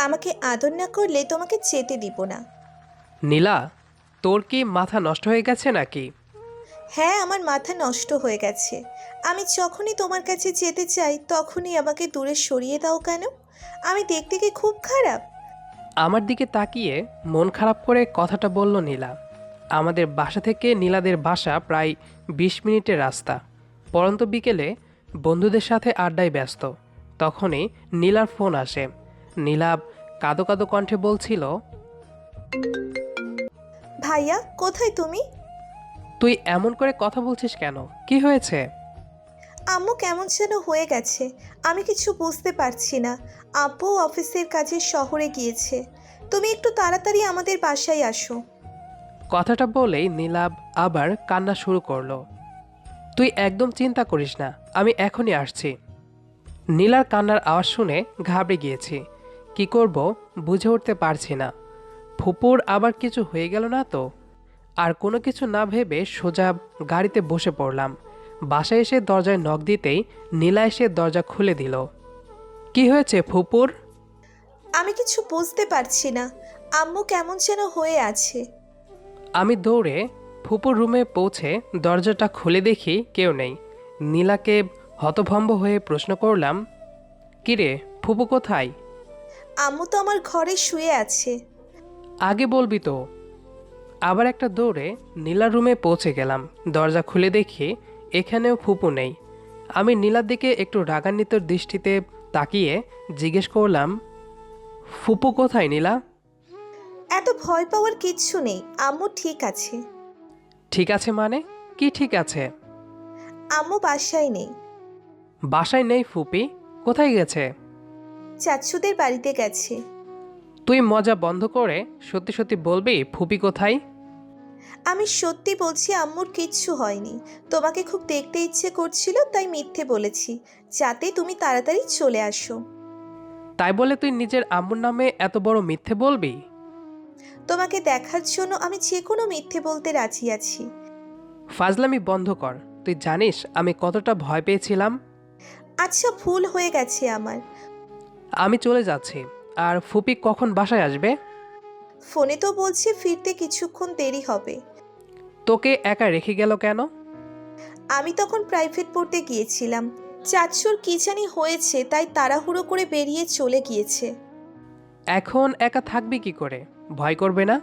আমাকে আদর না করলে তোমাকে যেতে দিব না। নীলা তোর কি মাথা নষ্ট হয়ে গেছে নাকি? হ্যাঁ আমার মাথা নষ্ট হয়ে গেছে। আমি যখনই তোমার কাছে যেতে চাই তখনই আমাকে দূরে সরিয়ে দাও কেন? আমি দেখতে কি খুব খারাপ? আমার দিকে তাকিয়ে মন খারাপ করে কথাটা বলল নীলা। আমাদের বাসা থেকে নীলাদের বাসা প্রায় বিশ মিনিটের রাস্তা। পরন্ত বিকেলে বন্ধুদের সাথে আড্ডায় ব্যস্ত। তখনই নীলার ফোন আসে। নীলা কাদো কাদো কণ্ঠে বলছিল ভাইয়া কোথায় তুমি? তুই এমন করে কথা বলছিস কেন? কি হয়েছে? আম্মু কেমন যেন হয়ে গেছে। আমি কিছু বুঝতে পারছি না। আব্বু অফিসের কাজে শহরে গিয়েছে। তুমি একটু তাড়াতাড়ি আমাদের বাসায় আসো। কথাটা বলেই নীলাব আবার কান্না শুরু করল। তুই একদম চিন্তা করিস না আমি এখনই আসছি। নীলার কান্নার আওয়াজ শুনে ঘাবড়ে গিয়েছি। কি করব বুঝে উঠতে পারছি না। ফুপুর আবার কিছু হয়ে গেল না তো? আর কোনো কিছু না ভেবে সোজা গাড়িতে বসে পড়লাম। বাসায় এসে দরজায় নখ দিতেই নীলা এসে দরজা খুলে দিল। কি হয়েছে ফুপুর? আমি কিছু বুঝতে পারছি না। আম্মু কেমন যেন হয়ে আছে। আমি দৌড়ে ফুপুর রুমে পৌঁছে দরজাটা খুলে দেখি কেউ নেই। নীলাকে হতভম্ব হয়ে প্রশ্ন করলাম কিরে ফুপু কোথায়? আম্মু তো আমার ঘরে শুয়ে আছে। আগে বলবি তো আবার একটা দৌড়ে নীলার রুমে পৌঁছে গেলাম। দরজা খুলে দেখি এখানেও ফুপু নেই। আমি নীলার দিকে একটু রাগান্বিত দৃষ্টিতে তাকিয়ে জিজ্ঞেস করলাম ফুপু কোথায় নীলা? এত ভয় পাওয়ার কিচ্ছু নেই আম্মু ঠিক আছে। ঠিক আছে মানে? কি ঠিক আছে? আম্মু বাসায় নেই। বাসায় নেই ফুপি? কোথায় গেছে? চাচুদের বাড়িতে গেছে। তুই মজা বন্ধ করে সত্যি সত্যি বলবি ফুপি কোথায়? আমি সত্যি বলছি আম্মুর কিচ্ছু হয়নি। তোমাকে খুব দেখতে ইচ্ছে করছিল তাই মিথ্যে বলেছি। যাতে তুমি তাড়াতাড়ি চলে আসো। তাই বলে তুই নিজের আম্মুর নামে এত বড় মিথ্যে বলবি? তোমাকে দেখার জন্য আমি যে কোনো মিথ্যে বলতে রাজি আছি। ফাজলামি বন্ধ কর। তুই জানিস আমি কতটা ভয় পেয়েছিলাম? আচ্ছা ভুল হয়ে গেছে আমার। আমি চলে যাচ্ছি। আর ফুপি কখন বাসায় আসবে? ফোনে তো বলছে ফিরতে কিছুক্ষণ দেরি হবে। তোকে একা রেখে গেল কেন? আমি তখন প্রাইভেট পড়তে গিয়েছিলাম। চাচুর কি জানি হয়েছে তাই তাড়াহুড়ো করে বেরিয়ে চলে গিয়েছে। এখন একা থাকবি কি করে? ভয় করবে না?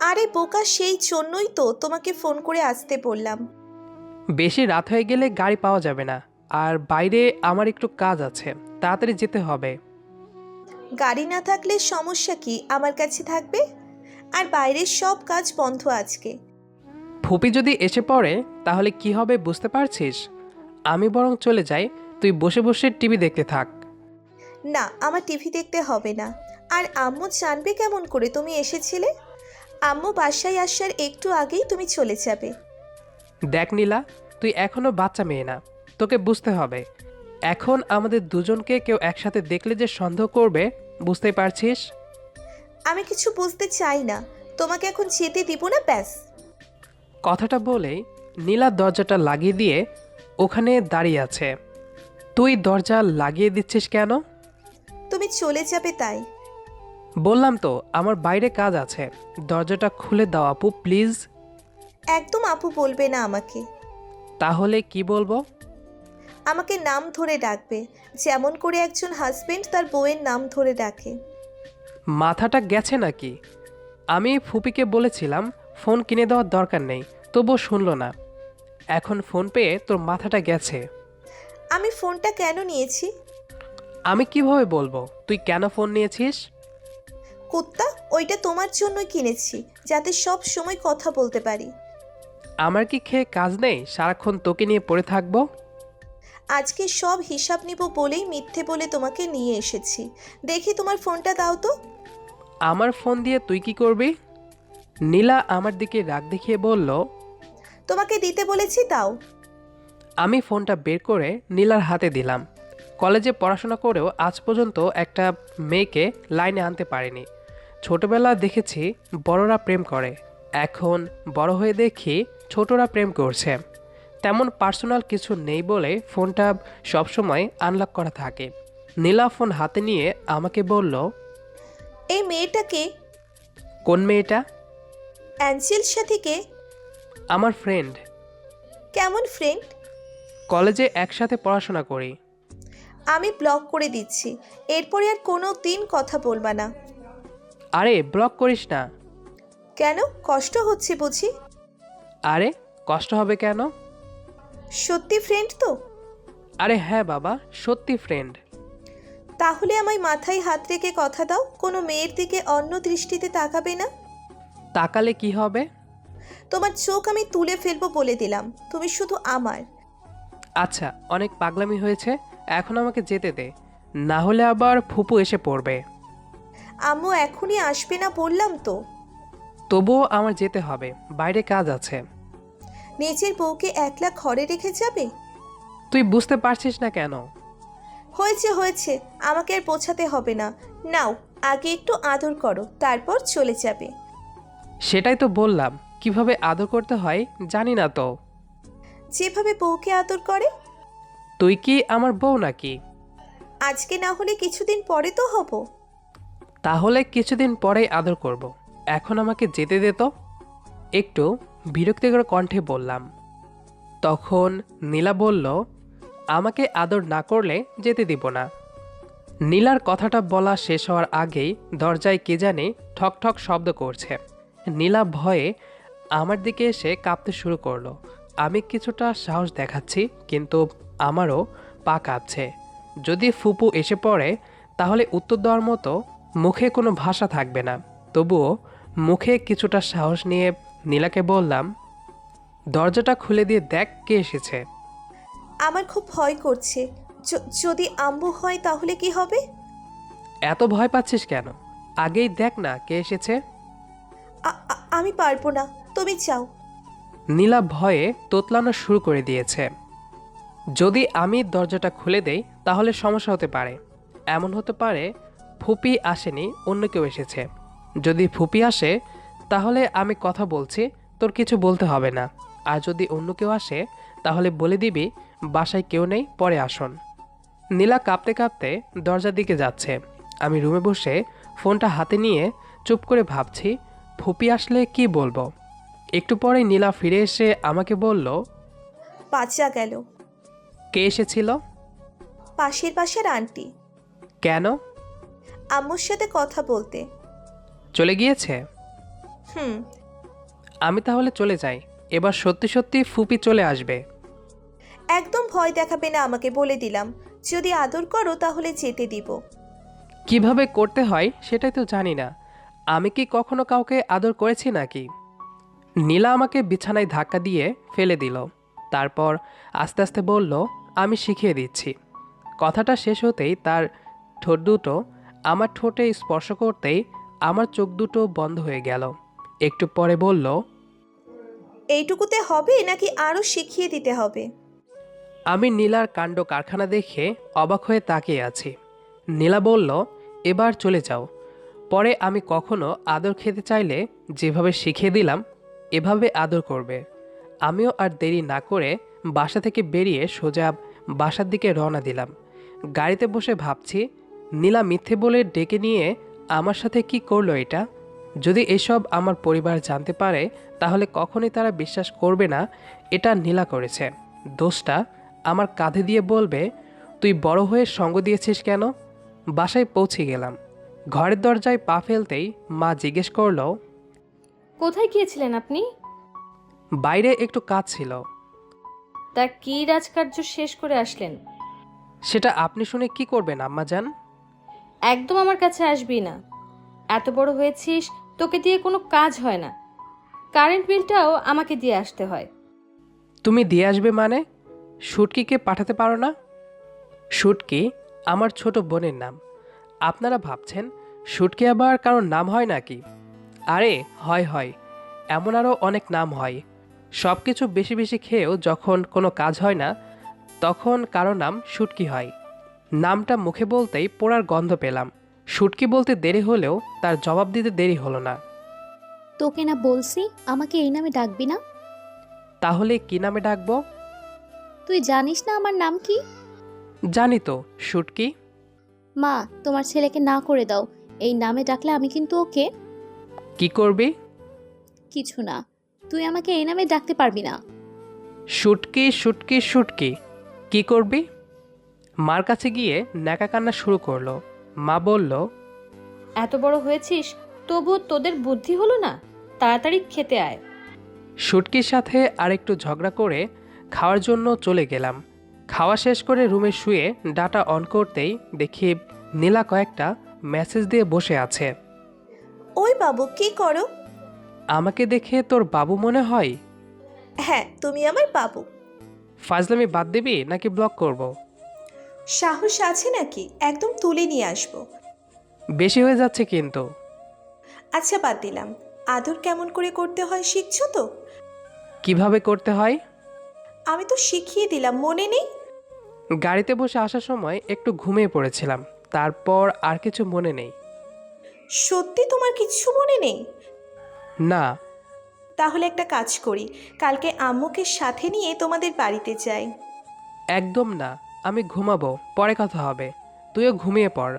আরে বোকা সেই জন্যই তো তোমাকে ফোন করে আসতে বললাম। বেশি রাত হয়ে গেলে গাড়ি পাওয়া যাবে না। আর বাইরে আমার একটু কাজ আছে। তাড়াতাড়ি যেতে হবে। গাড়ি না থাকলে সমস্যা কি আমার কাছে থাকবে? আর বাইরের সব কাজ বন্ধ আজকে। ফুপি যদি এসে পড়ে তাহলে কি হবে বুঝতে পারছিস? আমি বরং চলে যাই তুই বসে বসে টিভি দেখতে থাক। না আমার টিভি দেখতে হবে না। আর আম্মু জানবে কেমন করে তুমি এসেছিলে? আম্মু বাসায় আসার একটু আগেই তুমি চলে যাবে। দেখ নীলা তুই এখনও বাচ্চা মেয়ে না। তোকে বুঝতে হবে। এখন আমাদের দুজনকে কেউ একসাথে দেখলে যে সন্দেহ করবে বুঝতে পারছিস? আমি কিছু বুঝতে চাই না। তোমাকে এখন যেতে দিব না ব্যাস। কথাটা বলেই নীলা দরজাটা লাগিয়ে দিয়ে ওখানে দাঁড়িয়ে আছে। তুই দরজা লাগিয়ে দিচ্ছিস কেন? তুমি চলে যাবে তাই। বললাম তো আমার বাইরে কাজ আছে। দরজাটা খুলে দাও আপু প্লিজ। একদম আপু বলবে না আমাকে। তাহলে কি বলব? আমাকে নাম ধরে ডাকবে। যেমন করে একজন হাজবেন্ড তার বউয়ের নাম ধরে ডাকে। মাথাটা গেছে নাকি? আমি ফুপিকে বলেছিলাম ফোন কিনে দেওয়ার দরকার নেই তবুও শুনলো না। এখন ফোন পেয়ে তোর মাথাটা গেছে। আমি ফোনটা কেন নিয়েছি? আমি কীভাবে বলব? তুই কেন ফোন নিয়েছিস? কুত্তা ওইটা তোমার জন্যই কিনেছি যাতে সব সময় কথা বলতে পারি। আমার কি খেয়ে কাজ নেই? সারাক্ষণ তোকে নিয়ে পড়ে থাকব? আজকে সব হিসাব নিব বলেই মিথ্যে বলে তোমাকে নিয়ে এসেছি। দেখি তোমার ফোনটা দাও তো। আমার ফোন দিয়ে তুই কি করবি? নীলা আমার দিকে রাগ দেখিয়ে বলল তোমাকে দিতে বলেছি দাও আমি ফোনটা বের করে নীলার হাতে দিলাম। কলেজে পড়াশোনা করেও আজ পর্যন্ত একটা মেয়েকে লাইনে আনতে পারিনি। ছোটবেলা দেখেছি বড়রা প্রেম করে এখন বড় হয়ে দেখি ছোটরা প্রেম করছে। তেমন পার্সোনাল কিছু নেই বলে ফোনটা সবসময় আনলক করা থাকে। নীলা ফোন হাতে নিয়ে আমাকে বলল এই মেয়েটাকে কোন মেয়েটা? অ্যাঞ্জেল সাথীকে আমার ফ্রেন্ড কেমন ফ্রেন্ড কলেজে একসাথে পড়াশোনা করি। আমি ব্লক করে দিচ্ছি। এরপরে আর কোনো দিন কথা বলবা না। আরে ব্লক করিস না। কেন? কষ্ট হচ্ছে বুঝি? আরে কষ্ট হবে কেন? সত্যি ফ্রেন্ড তো? আরে হ্যাঁ বাবা সত্যি ফ্রেন্ড তাহলে আমায় মাথায় হাত রেখে কথা দাও কোনো মেয়ের দিকে অন্য দৃষ্টিতে তাকাবে না? তাকালে কি হবে? তোমার চোখ আমি তুলে ফেলব বলে দিলাম তুমি শুধু আমার। আচ্ছা অনেক পাগলামি হয়েছে এখন আমাকে যেতে দে। না হলে আবার ফুপু এসে পড়বে। আম্মু এখনই আসবে না বললাম তো। তবুও আমার যেতে হবে বাইরে কাজ আছে। নিজের বউকে একলা ঘরে রেখে যাবে? তুই বুঝতে পারছিস না কেন? হয়েছে হয়েছে আমাকে আর বোঝাতে হবে না। নাও আগে একটু আদর করো তারপর চলে যাবে। সেটাই তো বললাম কীভাবে আদর করতে হয় জানি না তো। যেভাবে বউকে আদর করে? তুই কি আমার বউ নাকি? আজকে না হলে কিছুদিন পরে তো হব। তাহলে কিছুদিন পরেই আদর করব। এখন আমাকে যেতে দে তো। একটু বিরক্তিকর কণ্ঠে বললাম, তখন নীলা বলল, আমাকে আদর না করলে যেতে দিব না। নীলার কথাটা বলা শেষ হওয়ার আগেই দরজায় কে জানে ঠক ঠক শব্দ করছে। নীলা ভয়ে আমার দিকে এসে কাঁপতে শুরু করল। আমি কিছুটা সাহস দেখাচ্ছি, কিন্তু আমারও পা কাঁপছে। যদি ফুপু এসে পড়ে, তাহলে উত্তর দেওয়ার মতো মুখে কোনো ভাষা থাকবে না। তবুও মুখে কিছুটা সাহস নিয়ে নীলাকে বললাম দরজাটা খুলে দিয়ে দেখ কে এসেছে। আমার খুব ভয় করছে। য- যদি আম্বু হয় তাহলে কি হবে? এত ভয় পাচ্ছিস কেন? আগেই দেখ না কে এসেছে। আ- আ- আমি পারব না তুমি চাও নীলা ভয়ে তোতলানো শুরু করে দিয়েছে। যদি আমি দরজাটা খুলে দেই তাহলে সমস্যা হতে পারে। এমন হতে পারে ফুপি আসেনি অন্য কেউ এসেছে। যদি ফুপি আসে তাহলে আমি কথা বলছি তোর কিছু বলতে হবে না। আর যদি অন্য কেউ আসে তাহলে বলে দিবি বাসায় কেউ নেই পরে আসুন। নীলা কাঁপতে কাঁপতে দরজার দিকে যাচ্ছে। আমি রুমে বসে ফোনটা হাতে নিয়ে চুপ করে ভাবছি ফুপি আসলে কি বলব? একটু পরে নীলা ফিরে এসে আমাকে বলল বাচ্চা গেল। কে এসেছিল? পাশের পাশের আন্টি। কেন? আম্মুর সাথে কথা বলতে। চলে গিয়েছে? হুম। আমি তাহলে চলে যাই। এবার সত্যি সত্যি ফুপি চলে আসবে। একদম ভয় দেখাবে না আমাকে বলে দিলাম। যদি আদর করো তাহলে যেতে দিব। কীভাবে করতে হয় সেটাই তো জানি না। আমি কি কখনো কাউকে আদর করেছি নাকি? নীলা আমাকে বিছানায় ধাক্কা দিয়ে ফেলে দিল। তারপর আস্তে আস্তে বলল আমি শিখিয়ে দিচ্ছি। কথাটা শেষ হতেই তার ঠোঁট দুটো আমার ঠোঁটে স্পর্শ করতেই আমার চোখ দুটো বন্ধ হয়ে গেল। একটু পরে বলল এইটুকুতে হবে নাকি আরও শিখিয়ে দিতে হবে? আমি নীলার কাণ্ড কারখানা দেখে অবাক হয়ে তাকিয়ে আছি। নীলা বলল এবার চলে যাও। পরে আমি কখনো আদর খেতে চাইলে যেভাবে শিখিয়ে দিলাম এভাবে আদর করবে। আমিও আর দেরি না করে বাসা থেকে বেরিয়ে সোজা বাসার দিকে রওনা দিলাম। গাড়িতে বসে ভাবছি নীলা মিথ্যে বলে ডেকে নিয়ে আমার সাথে কি করল এটা? যদি এসব আমার পরিবার জানতে পারে তাহলে কখনই তারা বিশ্বাস করবে না। এটা নীলা করেছে। দোষটা আমার কাঁধে দিয়ে বলবে তুই বড় হয়ে সঙ্গ দিয়েছিস কেন? বাসায় পৌঁছে গেলাম। ঘরের দরজায় পা ফেলতেই মা জিজ্ঞেস করল কোথায় গিয়েছিলেন আপনি? বাইরে একটু কাজ ছিল। তা কি রাজকার্য শেষ করে আসলেন? সেটা আপনি শুনে কি করবেন আম্মা যান একদম আমার কাছে আসবি না। এত বড় হয়েছিস তোকে দিয়ে কোনো কাজ হয় না। কারেন্ট বিলটাও আমাকে দিয়ে আসতে হয়। তুমি দিয়ে আসবে মানে? শুটকিকে পাঠাতে পারো না? শুটকি আমার ছোট বোনের নাম। আপনারা ভাবছেন শুটকি আবার কারোর নাম হয় নাকি? আরে, হয় হয়। এমন আরও অনেক নাম হয়। সব কিছু বেশি বেশি খেয়েও যখন কোনো কাজ হয় না, তখন কারও নাম শুটকি হয়। নামটা মুখে বলতেই পোড়ার গন্ধ পেলাম। শুটকি বলতে দেরি হলেও তার জবাব দিতে দেরি হলো না। তোকে না বলছি আমাকে এই নামে ডাকবি না? তাহলে কি নামে ডাকবো? তুই জানিস না আমার নাম কি? জানি তো শুটকি। মা তোমার ছেলেকে না করে দাও। এই নামে ডাকলে আমি কিন্তু ওকে। কি করবি? কিছু না তুই আমাকে এই নামে ডাকতে পারবি না। শুটকি শুটকি শুটকি। কি করবি? মার কাছে গিয়ে ন্যাকা কান্না শুরু করল। মা বলল এত বড় হয়েছিস তবু তোদের বুদ্ধি হলো না? তাড়াতাড়ি খেতে আয়। শুটকির সাথে আরেকটু ঝগড়া করে খাওয়ার জন্য চলে গেলাম। খাওয়া শেষ করে রুমে শুয়ে ডাটা অন করতেই দেখি নীলা কয়েকটা মেসেজ দিয়ে বসে আছে। ওই বাবু কি করো? আমাকে দেখে তোর বাবু মনে হয়? হ্যাঁ তুমি আমার বাবু। ফাজলামি বাদ দিবি নাকি ব্লক করব। সাহস আছে নাকি? একদম তুলে নিয়ে আসব। বেশি হয়ে যাচ্ছে কিন্তু। আচ্ছা বাদ দিলাম। আদর কেমন করে করতে হয় শিখছো তো? কীভাবে করতে হয়? আমি তো শিখিয়ে দিলাম মনে নেই? গাড়িতে বসে আসার সময় একটু ঘুমিয়ে পড়েছিলাম তারপর আর কিছু মনে নেই। সত্যি তোমার কিছু মনে নেই? না। তাহলে একটা কাজ করি কালকে আম্মুকে সাথে নিয়ে তোমাদের বাড়িতে যাই। একদম না। আমি ঘুমাবো পরে কথা হবে। তুইও ঘুমিয়ে পড়।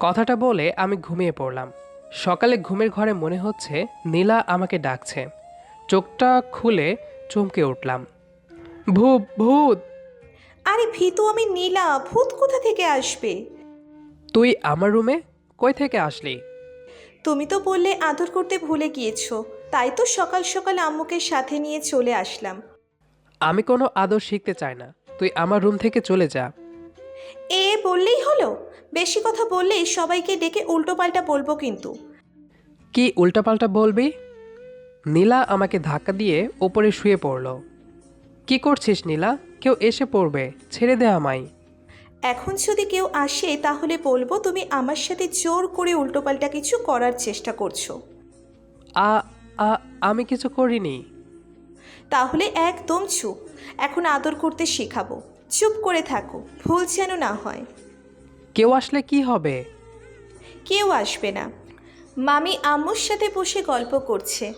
কথাটা বলে আমি ঘুমিয়ে পড়লাম। সকালে ঘুমের ঘরে মনে হচ্ছে নীলা আমাকে ডাকছে। চোখটা খুলে চমকে উঠলাম। ভূত ভূত! আরে ভীতু আমি নীলা ভূত কোথা থেকে আসবে? তুই আমার রুমে? কই থেকে আসলি? তুমি তো বললে আদর করতে ভুলে গিয়েছো। তাই তো সকাল সকাল আম্মুকে সাথে নিয়ে চলে আসলাম। আমি কোনো আদর শিখতে চাই না। তুই আমার রুম থেকে চলে যা। এ বললেই হলো? বেশি কথা বললেই সবাইকে ডেকে উল্টোপাল্টা বলব কিন্তু। কি উল্টাপাল্টা বলবি? নীলা আমাকে ধাক্কা দিয়ে ওপরে শুয়ে পড়ল। কি করছিস নীলা? কেউ এসে পড়বে ছেড়ে দে আমায়। এখন যদি কেউ আসে তাহলে বলব তুমি আমার সাথে জোর করে উল্টোপাল্টা কিছু করার চেষ্টা করছ। আ আ আমি কিছু করিনি। তাহলে একদম চুপ। এখন আদর করতে শেখাবো। চুপ করে থাকো ভুল যেন না হয়। কেউ আসলে কি হবে? কেউ আসবে না। মামি আম্মুর সাথে বসে গল্প করছে।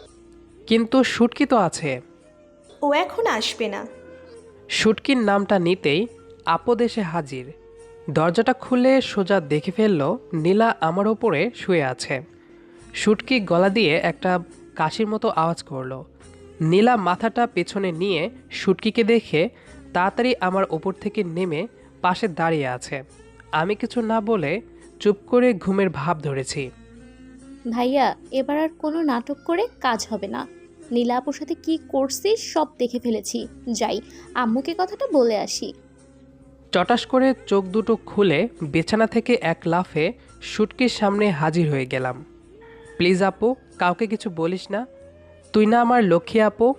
কিন্তু শুটকি তো আছে। ও এখন আসবে না। শুটকির নামটা নিতেই আপদেশে হাজির। দরজাটা খুলে সোজা দেখে ফেলল নীলা আমার ওপরে শুয়ে আছে। শুটকি গলা দিয়ে একটা কাশির মতো আওয়াজ করল। নীলা মাথাটা পেছনে নিয়ে শুটকিকে দেখে তাড়াতাড়ি আমার ওপর থেকে নেমে পাশে দাঁড়িয়ে আছে। আমি কিছু না বলে চুপ করে ঘুমের ভাব ধরেছি। ভাইয়া এবার আর কোনো নাটক করে কাজ হবে না। নীলা আপুর সাথে কি করছিস সব দেখে ফেলেছি। যাই আম্মুকে কথাটা বলে আসি। চটাস করে চোখ দুটো খুলে বিছানা থেকে এক লাফে শুটকির সামনে হাজির হয়ে গেলাম। প্লিজ আপু কাউকে কিছু বলিস না। তুই না আমার লক্ষ্মী আপু?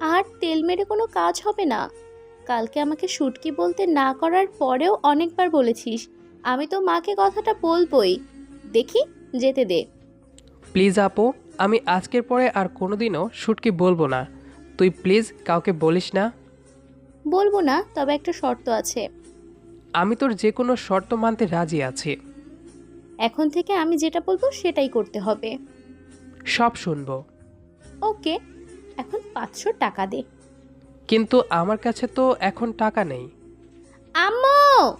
আর তেল মেরে কোনো কাজ হবে না। কালকে আমাকে শুটকি বলতে না করার পরেও অনেকবার বলেছিস। আমি তো মাকে কথাটা বলবই। দেখি যেতে দে। প্লিজ আপু আমি আজকের পরে আর কোনো কোনোদিনও শুটকি বলব না। তুই প্লিজ কাউকে বলিস না। বলব না তবে একটা শর্ত আছে। আমি তোর যে কোনো শর্ত মানতে রাজি আছি। এখন থেকে আমি যেটা বলব সেটাই করতে হবে। সব শুনব। ওকে এখন পাঁচশো টাকা দে। কিন্তু আমার কাছে তো এখন টাকা নেই। আম্মু!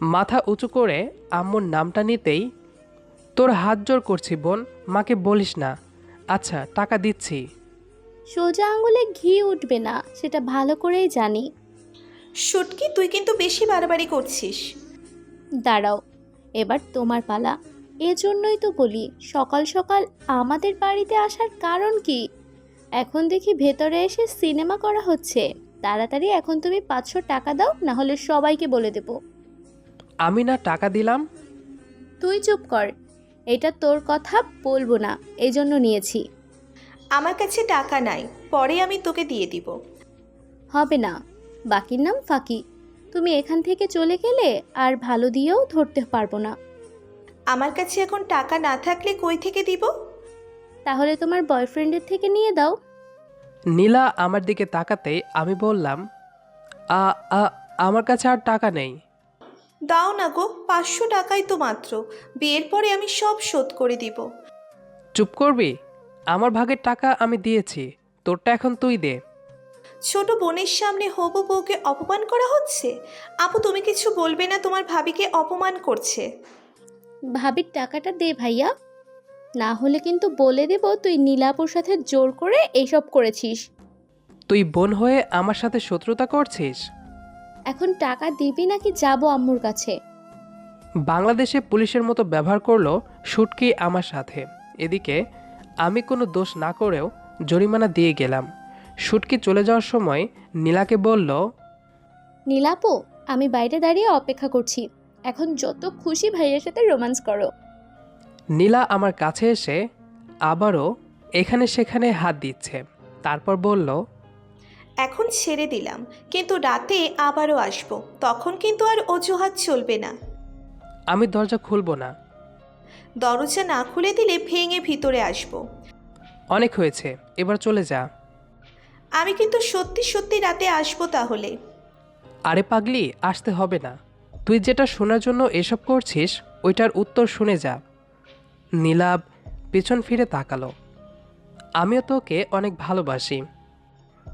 মাথা উঁচু করে আম্মুর নামটা নিতেই তোর হাত জোর করছি বোন মাকে বলিস না। আচ্ছা টাকা দিচ্ছি। সোজা আঙুলে ঘি উঠবে না সেটা ভালো করেই জানি। শুটকি তুই কিন্তু বেশি বাড়াবাড়ি করছিস। দাঁড়াও এবার তোমার পালা। এজন্যই তো বলি সকাল সকাল আমাদের বাড়িতে আসার কারণ কি? এখন দেখি ভেতরে এসে সিনেমা করা হচ্ছে। তাড়াতাড়ি এখন তুমি পাঁচশো টাকা দাও না হলে সবাইকে বলে দেবো। আমি না টাকা দিলাম। তুই চুপ কর এটা তোর কথা বলব না এই জন্য নিয়েছি। আমার কাছে টাকা নাই পরে আমি তোকে দিয়ে দিব। হবে না বাকির নাম ফাঁকি। তুমি এখান থেকে চলে গেলে আর ভালো দিয়েও ধরতে পারব না। আমার কাছে এখন টাকা না থাকলে কই থেকে দিব? তাহলে তোমার বয়ফ্রেন্ডের থেকে নিয়ে দাও। নীলা আমার দিকে তাকাতেই আমি বললাম আ আ আমার কাছে আর টাকা নেই। দাও না গো পাঁচশো টাকাই তো মাত্র। বিয়ের পরে আমি সব শোধ করে দিব। চুপ করবি? আমার ভাগের টাকা আমি দিয়েছি তোরটা এখন তুই দে। ছোট বোনের সামনে হবু বউকে অপমান করা হচ্ছে? আপু তুমি কিছু বলবে না তোমার ভাবিকে অপমান করছে। ভাবির টাকাটা দে ভাইয়া। না হলে কিন্তু বলে দেব তুই নীলাপুর সাথে জোর করে এইসব করেছিস। তুই বোন হয়ে আমার সাথে শত্রুতা করছিস? এখন টাকা দিবি নাকি যাব আম্মুর কাছে? বাংলাদেশে পুলিশের মতো ব্যবহার করল শুটকি আমার সাথে। এদিকে আমি কোনো দোষ না করেও জরিমানা দিয়ে গেলাম। শুটকি চলে যাওয়ার সময় নীলাকে বলল নীলাপু আমি বাইরে দাঁড়িয়ে অপেক্ষা করছি। এখন যত খুশি ভাইয়ের সাথে রোম্যান্স করো। নীলা আমার কাছে এসে আবারও এখানে সেখানে হাত দিচ্ছে। তারপর বলল এখন ছেড়ে দিলাম কিন্তু রাতে আবারও আসব। তখন কিন্তু আর অজুহাত চলবে না। আমি দরজা খুলব না। দরজা না খুলে দিলে ভেঙে ভিতরে আসব। অনেক হয়েছে এবার চলে যা। আমি কিন্তু সত্যি সত্যি রাতে আসব তাহলে। আরে পাগলি আসতে হবে না। তুই যেটা শোনার জন্য এসব করছিস ওইটার উত্তর শুনে যা। নীলাভ পেছন ফিরে তাকালো। আমিও তোকে অনেক ভালোবাসি।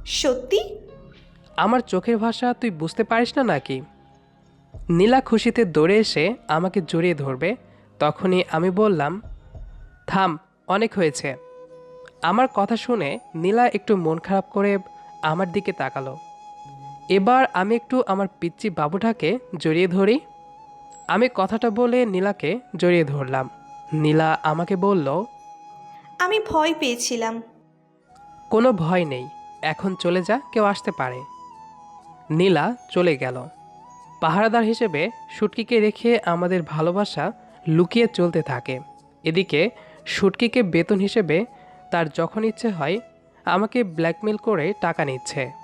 সত্যি? আমার চোখের ভাষা তুই বুঝতে পারিস না নাকি? নীলা খুশিতে দৌড়ে এসে আমাকে জড়িয়ে ধরবে। তখনই আমি বললাম থাম অনেক হয়েছে। আমার কথা শুনে নীলা একটু মন খারাপ করে আমার দিকে তাকালো। এবার আমি একটু আমার পিচ্চি বাবুটাকে জড়িয়ে ধরি। আমি কথাটা বলে নীলাকে জড়িয়ে ধরলাম। নীলা আমাকে বলল আমি ভয় পেয়েছিলাম। কোনো ভয় নেই এখন চলে যা কেউ আসতে পারে। নীলা চলে গেল। পাহারাদার হিসেবে সুটকিকে রেখে আমাদের ভালোবাসা লুকিয়ে চলতে থাকে। এদিকে সুটকিকে বেতন হিসেবে তার যখন ইচ্ছে হয় আমাকে ব্ল্যাকমেল করে টাকা নিচ্ছে।